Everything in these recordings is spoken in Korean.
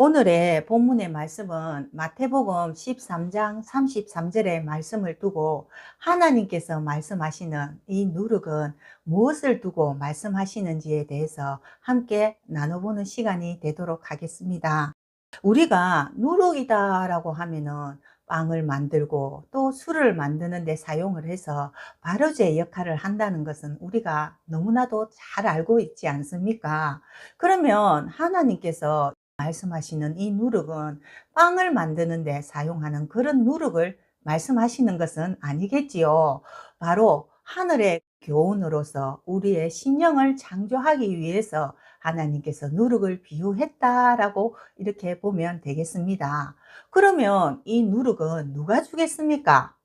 오늘의 본문의 말씀은 마태복음 13장 33절의 말씀을 두고 하나님께서 말씀하시는 이 누룩은 무엇을 두고 말씀하시는지에 대해서 함께 나눠보는 시간이 되도록 하겠습니다. 우리가 누룩이다라고 하면은 빵을 만들고 또 술을 만드는 데 사용을 해서 발효제 역할을 한다는 것은 우리가 너무나도 잘 알고 있지 않습니까? 그러면 하나님께서 말씀하시는 이 누룩은 빵을 만드는 데 사용하는 그런 누룩을 말씀하시는 것은 아니겠지요. 바로 하늘의 교훈으로서 우리의 신령을 창조하기 위해서 하나님께서 누룩을 비유했다라고 이렇게 보면 되겠습니다. 그러면 이 누룩은 누가 주겠습니까?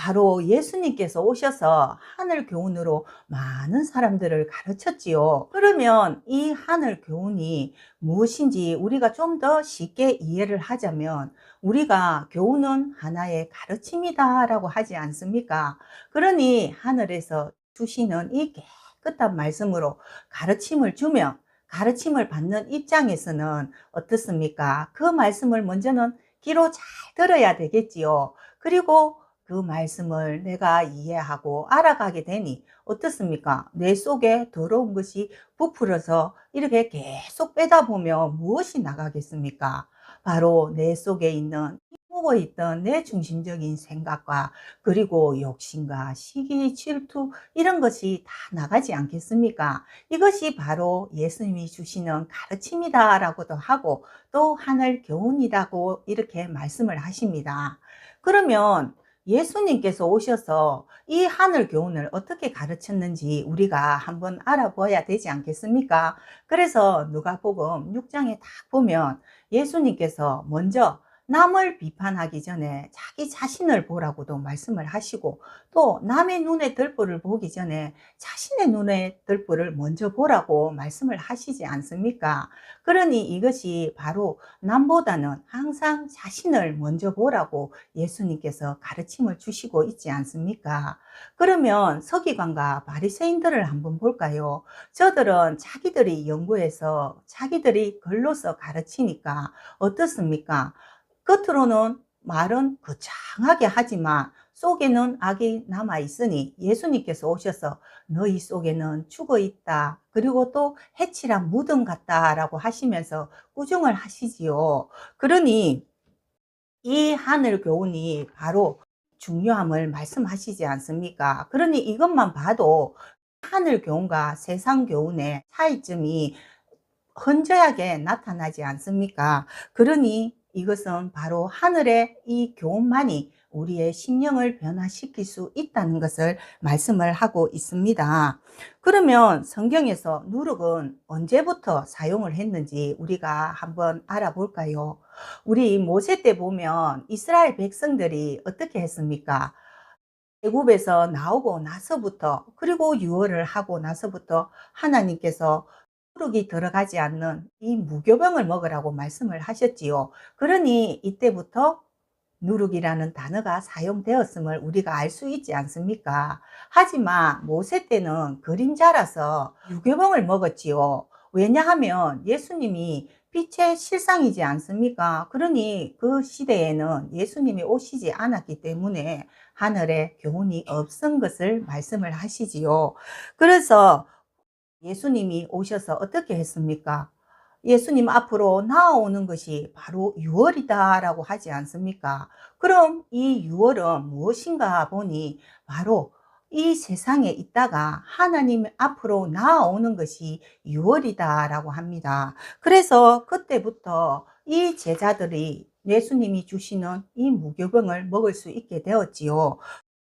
바로 예수님께서 오셔서 하늘 교훈으로 많은 사람들을 가르쳤지요. 그러면 이 하늘 교훈이 무엇인지 우리가 좀 더 쉽게 이해를 하자면 우리가 교훈은 하나의 가르침이다 라고 하지 않습니까? 그러니 하늘에서 주시는 이 깨끗한 말씀으로 가르침을 주면 가르침을 받는 입장에서는 어떻습니까? 그 말씀을 먼저는 귀로 잘 들어야 되겠지요. 그리고 그 말씀을 내가 이해하고 알아가게 되니 어떻습니까? 내 속에 더러운 것이 부풀어서 이렇게 계속 빼다 보면 무엇이 나가겠습니까? 바로 내 속에 있는 묵어 있던 내 중심적인 생각과 그리고 욕심과 시기, 질투 이런 것이 다 나가지 않겠습니까? 이것이 바로 예수님이 주시는 가르침이다라고도 하고 또 하늘 교훈이라고 이렇게 말씀을 하십니다. 그러면 예수님께서 오셔서 이 하늘 교훈을 어떻게 가르쳤는지 우리가 한번 알아봐야 되지 않겠습니까? 그래서 누가복음 6장에 딱 보면 예수님께서 먼저 남을 비판하기 전에 자기 자신을 보라고도 말씀을 하시고 또 남의 눈에 들보를 보기 전에 자신의 눈에 들보를 먼저 보라고 말씀을 하시지 않습니까? 그러니 이것이 바로 남보다는 항상 자신을 먼저 보라고 예수님께서 가르침을 주시고 있지 않습니까? 그러면 서기관과 바리새인들을 한번 볼까요? 저들은 자기들이 연구해서 자기들이 글로서 가르치니까 어떻습니까? 겉으로는 말은 거창하게 하지만 속에는 악이 남아 있으니 예수님께서 오셔서 너희 속에는 죽어 있다. 그리고 또 해치란 무덤 같다라고 하시면서 꾸중을 하시지요. 그러니 이 하늘 교훈이 바로 중요함을 말씀하시지 않습니까? 그러니 이것만 봐도 하늘 교훈과 세상 교훈의 차이점이 현저하게 나타나지 않습니까? 그러니 이것은 바로 하늘의 이 교훈만이 우리의 심령을 변화시킬 수 있다는 것을 말씀을 하고 있습니다. 그러면 성경에서 누룩은 언제부터 사용을 했는지 우리가 한번 알아볼까요? 우리 모세 때 보면 이스라엘 백성들이 어떻게 했습니까? 애굽에서 나오고 나서부터 그리고 유월을 하고 나서부터 하나님께서 누룩이 들어가지 않는 이 무교병을 먹으라고 말씀을 하셨지요. 그러니 이때부터 누룩이라는 단어가 사용되었음을 우리가 알 수 있지 않습니까? 하지만 모세 때는 그림자라서 유교병을 먹었지요. 왜냐하면 예수님이 빛의 실상이지 않습니까? 그러니 그 시대에는 예수님이 오시지 않았기 때문에 하늘에 교훈이 없은 것을 말씀을 하시지요. 그래서 예수님이 오셔서 어떻게 했습니까? 예수님 앞으로 나아오는 것이 바로 유월이다라고 하지 않습니까? 그럼 이 유월은 무엇인가 보니 바로 이 세상에 있다가 하나님 앞으로 나아오는 것이 유월이다라고 합니다. 그래서 그때부터 이 제자들이 예수님이 주시는 이 무교병을 먹을 수 있게 되었지요.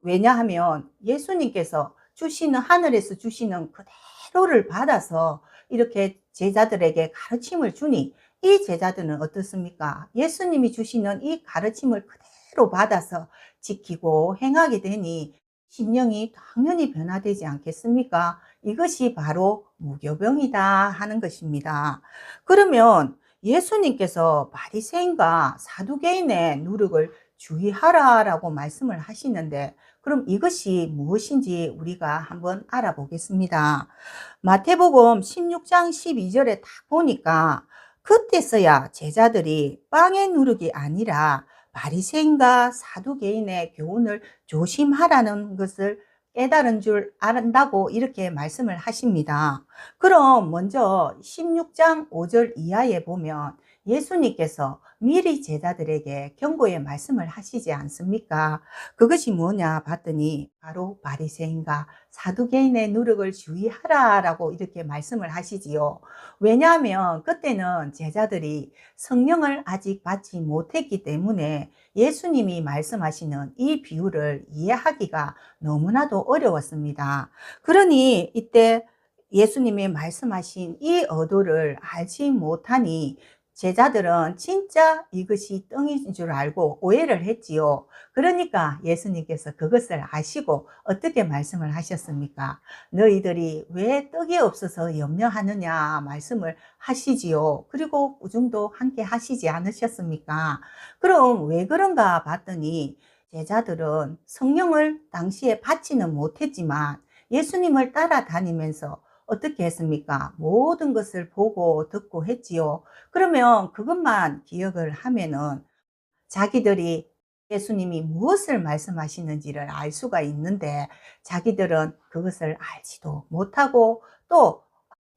왜냐하면 예수님께서 주시는 하늘에서 주시는 그대로 를 받아서 이렇게 제자들에게 가르침을 주니 이 제자들은 어떻습니까? 예수님이 주시는 이 가르침을 그대로 받아서 지키고 행하게 되니 심령이 당연히 변화되지 않겠습니까? 이것이 바로 무교병이다 하는 것입니다. 그러면 예수님께서 바리새인과 사두개인의 누룩을 주의하라라고 말씀을 하시는데 그럼 이것이 무엇인지 우리가 한번 알아보겠습니다. 마태복음 16장 12절에 딱 보니까 그때서야 제자들이 빵의 누룩이 아니라 바리새인과 사두개인의 교훈을 조심하라는 것을 깨달은 줄 안다고 이렇게 말씀을 하십니다. 그럼 먼저 16장 5절 이하에 보면 예수님께서 미리 제자들에게 경고의 말씀을 하시지 않습니까? 그것이 뭐냐 봤더니 바로 바리새인과 사두개인의 누룩을 주의하라라고 이렇게 말씀을 하시지요. 왜냐하면 그때는 제자들이 성령을 아직 받지 못했기 때문에 예수님이 말씀하시는 이 비유를 이해하기가 너무나도 어려웠습니다. 그러니 이때 예수님이 말씀하신 이 의도를 알지 못하니 제자들은 진짜 이것이 똥인 줄 알고 오해를 했지요. 그러니까 예수님께서 그것을 아시고 어떻게 말씀을 하셨습니까? 너희들이 왜 떡이 없어서 염려하느냐 말씀을 하시지요. 그리고 우중도 함께 하시지 않으셨습니까? 그럼 왜 그런가 봤더니 제자들은 성령을 당시에 받지는 못했지만 예수님을 따라다니면서 어떻게 했습니까? 모든 것을 보고 듣고 했지요. 그러면 그것만 기억을 하면은 자기들이 예수님이 무엇을 말씀하시는지를 알 수가 있는데 자기들은 그것을 알지도 못하고 또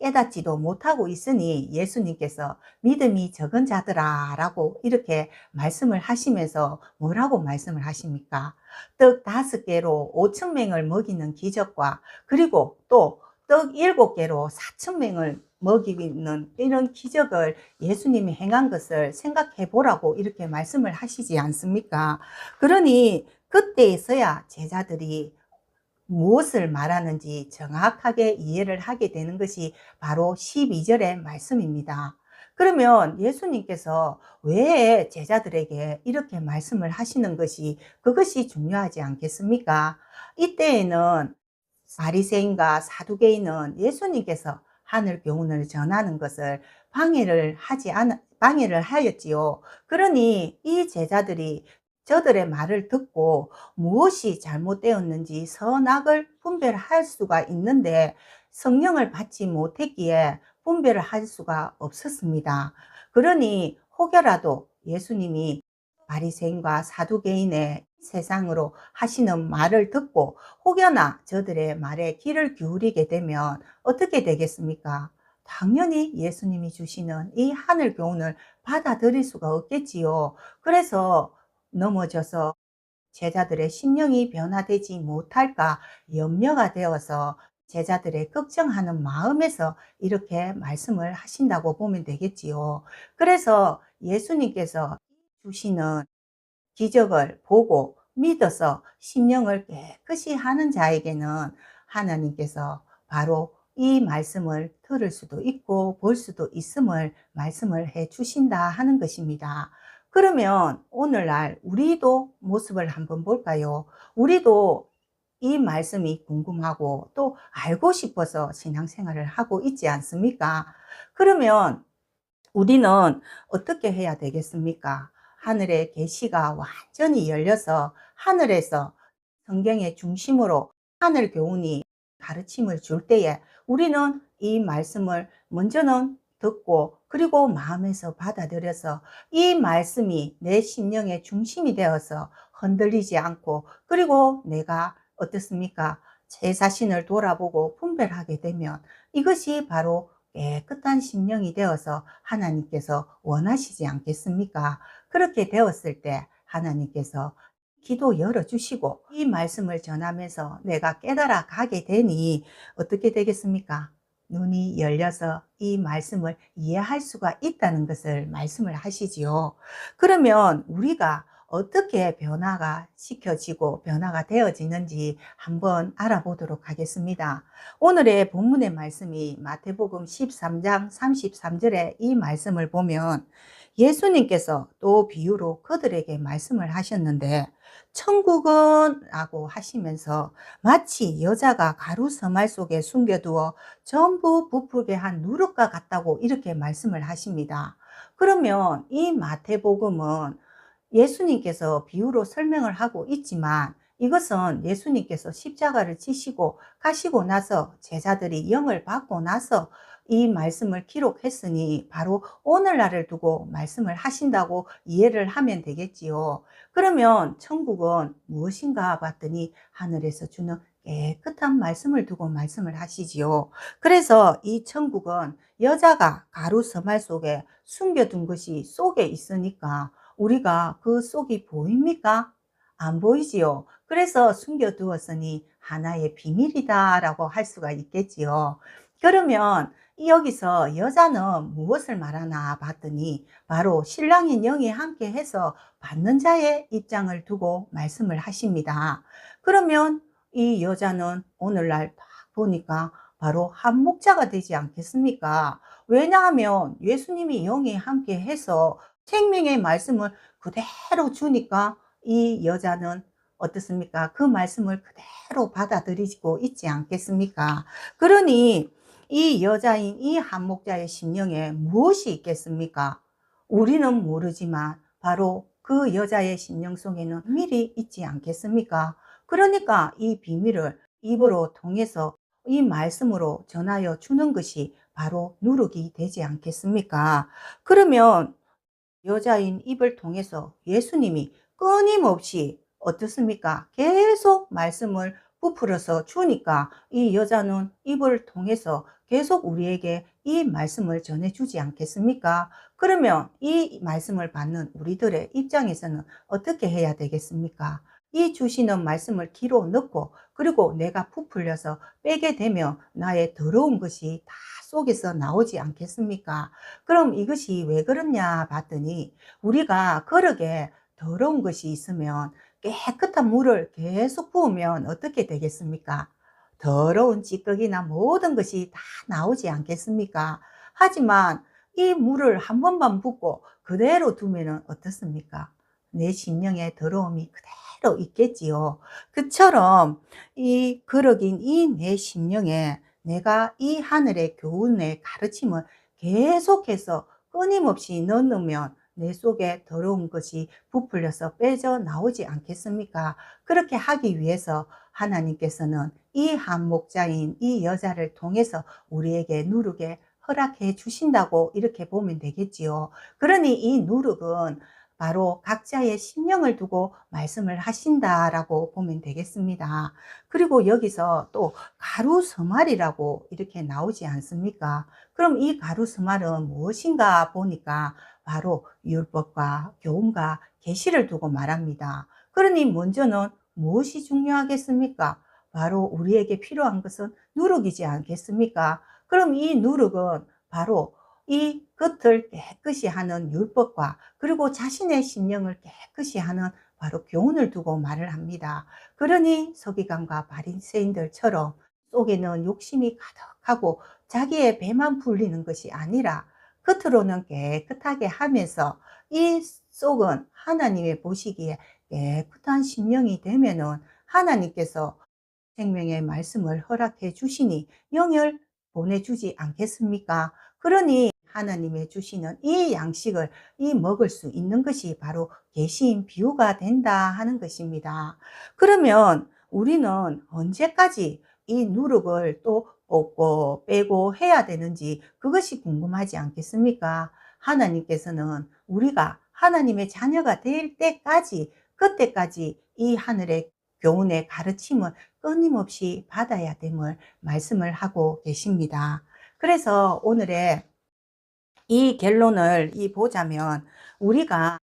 깨닫지도 못하고 있으니 예수님께서 믿음이 적은 자들아 라고 이렇게 말씀을 하시면서 뭐라고 말씀을 하십니까? 떡 다섯 개로 오천 명을 먹이는 기적과 그리고 또 떡 일곱 개로 사천 명을 먹이는 이런 기적을 예수님이 행한 것을 생각해 보라고 이렇게 말씀을 하시지 않습니까? 그러니 그때에서야 제자들이 무엇을 말하는지 정확하게 이해를 하게 되는 것이 바로 12절의 말씀입니다. 그러면 예수님께서 왜 제자들에게 이렇게 말씀을 하시는 것이 그것이 중요하지 않겠습니까? 이때에는 바리새인과 사두개인은 예수님께서 하늘 교훈을 전하는 것을 방해를 하지 않 방해를 하였지요. 그러니 이 제자들이 저들의 말을 듣고 무엇이 잘못되었는지 선악을 분별할 수가 있는데 성령을 받지 못했기에 분별을 할 수가 없었습니다. 그러니 혹여라도 예수님이 바리새인과 사두개인의 세상으로 하시는 말을 듣고 혹여나 저들의 말에 귀를 기울이게 되면 어떻게 되겠습니까? 당연히 예수님이 주시는 이 하늘 교훈을 받아들일 수가 없겠지요. 그래서 넘어져서 제자들의 심령이 변화되지 못할까 염려가 되어서 제자들의 걱정하는 마음에서 이렇게 말씀을 하신다고 보면 되겠지요. 그래서 예수님께서 주시는 기적을 보고 믿어서 심령을 깨끗이 하는 자에게는 하나님께서 바로 이 말씀을 들을 수도 있고 볼 수도 있음을 말씀을 해 주신다 하는 것입니다. 그러면 오늘날 우리도 모습을 한번 볼까요? 우리도 이 말씀이 궁금하고 또 알고 싶어서 신앙생활을 하고 있지 않습니까? 그러면 우리는 어떻게 해야 되겠습니까? 하늘의 계시가 완전히 열려서 하늘에서 성경의 중심으로 하늘 교훈이 가르침을 줄 때에 우리는 이 말씀을 먼저는 듣고 그리고 마음에서 받아들여서 이 말씀이 내 심령의 중심이 되어서 흔들리지 않고 그리고 내가 어떻습니까? 제 자신을 돌아보고 분별하게 되면 이것이 바로 깨끗한 심령이 되어서 하나님께서 원하시지 않겠습니까? 그렇게 되었을 때 하나님께서 기도 열어주시고 이 말씀을 전하면서 내가 깨달아 가게 되니 어떻게 되겠습니까? 눈이 열려서 이 말씀을 이해할 수가 있다는 것을 말씀을 하시지요. 그러면 우리가 어떻게 변화가 시켜지고 변화가 되어지는지 한번 알아보도록 하겠습니다. 오늘의 본문의 말씀이 마태복음 13장 33절에 이 말씀을 보면 예수님께서 또 비유로 그들에게 말씀을 하셨는데 천국은 라고 하시면서 마치 여자가 가루 서말 속에 숨겨두어 전부 부풀게 한 누룩과 같다고 이렇게 말씀을 하십니다. 그러면 이 마태복음은 예수님께서 비유로 설명을 하고 있지만 이것은 예수님께서 십자가를 지시고 가시고 나서 제자들이 영을 받고 나서 이 말씀을 기록했으니 바로 오늘날을 두고 말씀을 하신다고 이해를 하면 되겠지요. 그러면 천국은 무엇인가 봤더니 하늘에서 주는 깨끗한 말씀을 두고 말씀을 하시지요. 그래서 이 천국은 여자가 가루 서말 속에 숨겨둔 것이 속에 있으니까 우리가 그 속이 보입니까? 안 보이지요. 그래서 숨겨두었으니 하나의 비밀이다라고 할 수가 있겠지요. 그러면 여기서 여자는 무엇을 말하나 봤더니 바로 신랑인 영이 함께 해서 받는 자의 입장을 두고 말씀을 하십니다. 그러면 이 여자는 오늘날 딱 보니까 바로 한목자가 되지 않겠습니까? 왜냐하면 예수님이 영이 함께 해서 생명의 말씀을 그대로 주니까 이 여자는 어떻습니까? 그 말씀을 그대로 받아들이고 있지 않겠습니까? 그러니 이 여자인 이 한목자의 심령에 무엇이 있겠습니까? 우리는 모르지만 바로 그 여자의 심령 속에는 비밀이 있지 않겠습니까? 그러니까 이 비밀을 입으로 통해서 이 말씀으로 전하여 주는 것이 바로 누룩이 되지 않겠습니까? 그러면 여자인 입을 통해서 예수님이 끊임없이 어떻습니까? 계속 말씀을 부풀어서 주니까 이 여자는 입을 통해서 계속 우리에게 이 말씀을 전해주지 않겠습니까? 그러면 이 말씀을 받는 우리들의 입장에서는 어떻게 해야 되겠습니까? 이 주시는 말씀을 귀로 넣고 그리고 내가 부풀려서 빼게 되면 나의 더러운 것이 다 속에서 나오지 않겠습니까? 그럼 이것이 왜 그러냐 봤더니 우리가 거룩에 더러운 것이 있으면 깨끗한 물을 계속 부으면 어떻게 되겠습니까? 더러운 찌꺼기나 모든 것이 다 나오지 않겠습니까? 하지만 이 물을 한 번만 붓고 그대로 두면 어떻습니까? 내 심령의 더러움이 그대로 있겠지요. 그처럼 이 거룩인 이내 심령에 내가 이 하늘의 교훈의 가르침을 계속해서 끊임없이 넣으면 내 속에 더러운 것이 부풀려서 빼져 나오지 않겠습니까? 그렇게 하기 위해서 하나님께서는 이 한목자인 이 여자를 통해서 우리에게 누룩에 허락해 주신다고 이렇게 보면 되겠지요. 그러니 이 누룩은 바로 각자의 심령을 두고 말씀을 하신다라고 보면 되겠습니다. 그리고 여기서 또 가루 서말이라고 이렇게 나오지 않습니까? 그럼 이 가루 서말은 무엇인가 보니까 바로 율법과 교훈과 계시를 두고 말합니다. 그러니 먼저는 무엇이 중요하겠습니까? 바로 우리에게 필요한 것은 누룩이지 않겠습니까? 그럼 이 누룩은 바로 이 겉을 깨끗이 하는 율법과 그리고 자신의 심령을 깨끗이 하는 바로 교훈을 두고 말을 합니다. 그러니 서기관과 바리새인들처럼 속에는 욕심이 가득하고 자기의 배만 불리는 것이 아니라 겉으로는 깨끗하게 하면서 이 속은 하나님의 보시기에 깨끗한 심령이 되면은 하나님께서 생명의 말씀을 허락해 주시니 영을 보내주지 않겠습니까? 그러니 하나님의 주시는 이 양식을 이 먹을 수 있는 것이 바로 계시인 비유가 된다 하는 것입니다. 그러면 우리는 언제까지 이 누룩을 또 뽑고 빼고 해야 되는지 그것이 궁금하지 않겠습니까? 하나님께서는 우리가 하나님의 자녀가 될 때까지 그때까지 이 하늘의 교훈의 가르침을 끊임없이 받아야 됨을 말씀을 하고 계십니다. 그래서 오늘의 이 결론을 이 보자면 우리가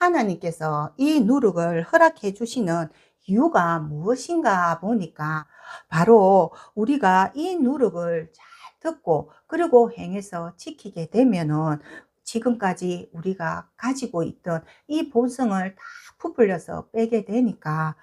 하나님께서 이 누룩을 허락해 주시는 이유가 무엇인가 보니까 바로 우리가 이 누룩을 잘 듣고 그리고 행해서 지키게 되면은 지금까지 우리가 가지고 있던 이 본성을 다 부풀려서 빼게 되니까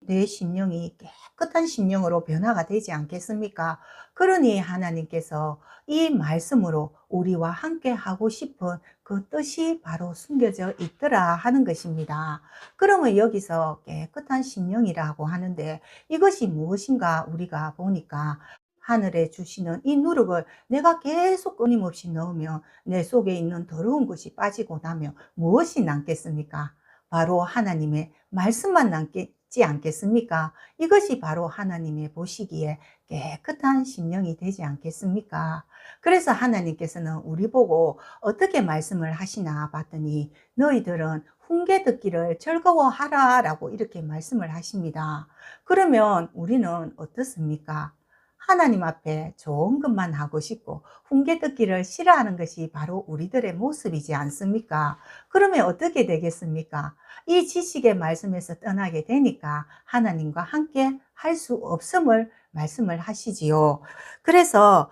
내 심령이 깨끗한 심령으로 변화가 되지 않겠습니까? 그러니 하나님께서 이 말씀으로 우리와 함께 하고 싶은 그 뜻이 바로 숨겨져 있더라 하는 것입니다. 그러면 여기서 깨끗한 심령이라고 하는데 이것이 무엇인가 우리가 보니까 하늘에 주시는 이 누룩을 내가 계속 끊임없이 넣으면 내 속에 있는 더러운 것이 빠지고 나면 무엇이 남겠습니까? 바로 하나님의 말씀만 남겠 있지 않겠습니까? 이것이 바로 하나님의 보시기에 깨끗한 심령이 되지 않겠습니까? 그래서 하나님께서는 우리 보고 어떻게 말씀을 하시나 봤더니 너희들은 훈계 듣기를 즐거워하라 라고 이렇게 말씀을 하십니다. 그러면 우리는 어떻습니까? 하나님 앞에 좋은 것만 하고 싶고 훈계 듣기를 싫어하는 것이 바로 우리들의 모습이지 않습니까? 그러면 어떻게 되겠습니까? 이 지식의 말씀에서 떠나게 되니까 하나님과 함께 할 수 없음을 말씀을 하시지요. 그래서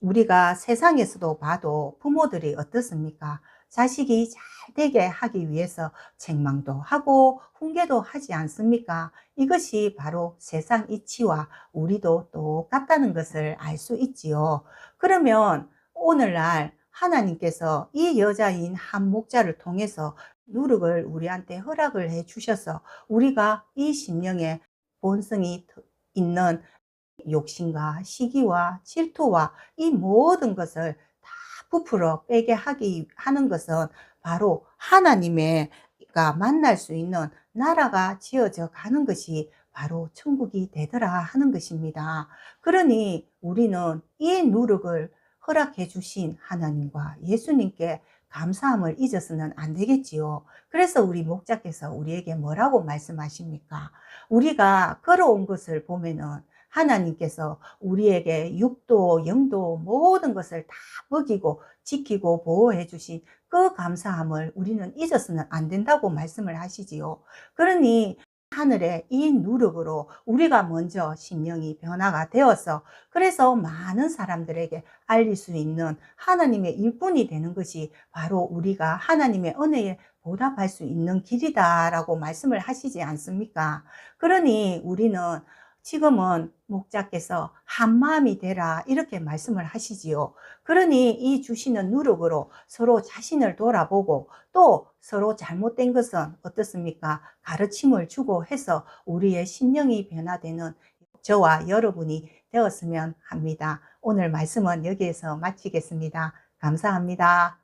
우리가 세상에서도 봐도 부모들이 어떻습니까? 자식이 잘 되게 하기 위해서 책망도 하고 훈계도 하지 않습니까? 이것이 바로 세상 이치와 우리도 똑같다는 것을 알 수 있지요. 그러면 오늘날 하나님께서 이 여자인 한 목자를 통해서 누룩을 우리한테 허락을 해 주셔서 우리가 이 심령에 본성이 있는 욕심과 시기와 질투와 이 모든 것을 다 부풀어 빼게 하기 하는 것은 바로 하나님의가 만날 수 있는 나라가 지어져 가는 것이 바로 천국이 되더라 하는 것입니다. 그러니 우리는 이 누룩을 허락해 주신 하나님과 예수님께 감사함을 잊어서는 안 되겠지요. 그래서 우리 목자께서 우리에게 뭐라고 말씀하십니까? 우리가 걸어온 것을 보면은 하나님께서 우리에게 육도, 영도 모든 것을 다 먹이고 지키고 보호해 주신 그 감사함을 우리는 잊어서는 안 된다고 말씀을 하시지요. 그러니 하늘의 이 누룩으로 우리가 먼저 심령이 변화가 되어서 그래서 많은 사람들에게 알릴 수 있는 하나님의 일꾼이 되는 것이 바로 우리가 하나님의 은혜에 보답할 수 있는 길이다라고 말씀을 하시지 않습니까? 그러니 우리는 지금은 목자께서 한 마음이 되라 이렇게 말씀을 하시지요. 그러니 이 주시는 누룩으로 서로 자신을 돌아보고 또 서로 잘못된 것은 어떻습니까? 가르침을 주고 해서 우리의 심령이 변화되는 저와 여러분이 되었으면 합니다. 오늘 말씀은 여기에서 마치겠습니다. 감사합니다.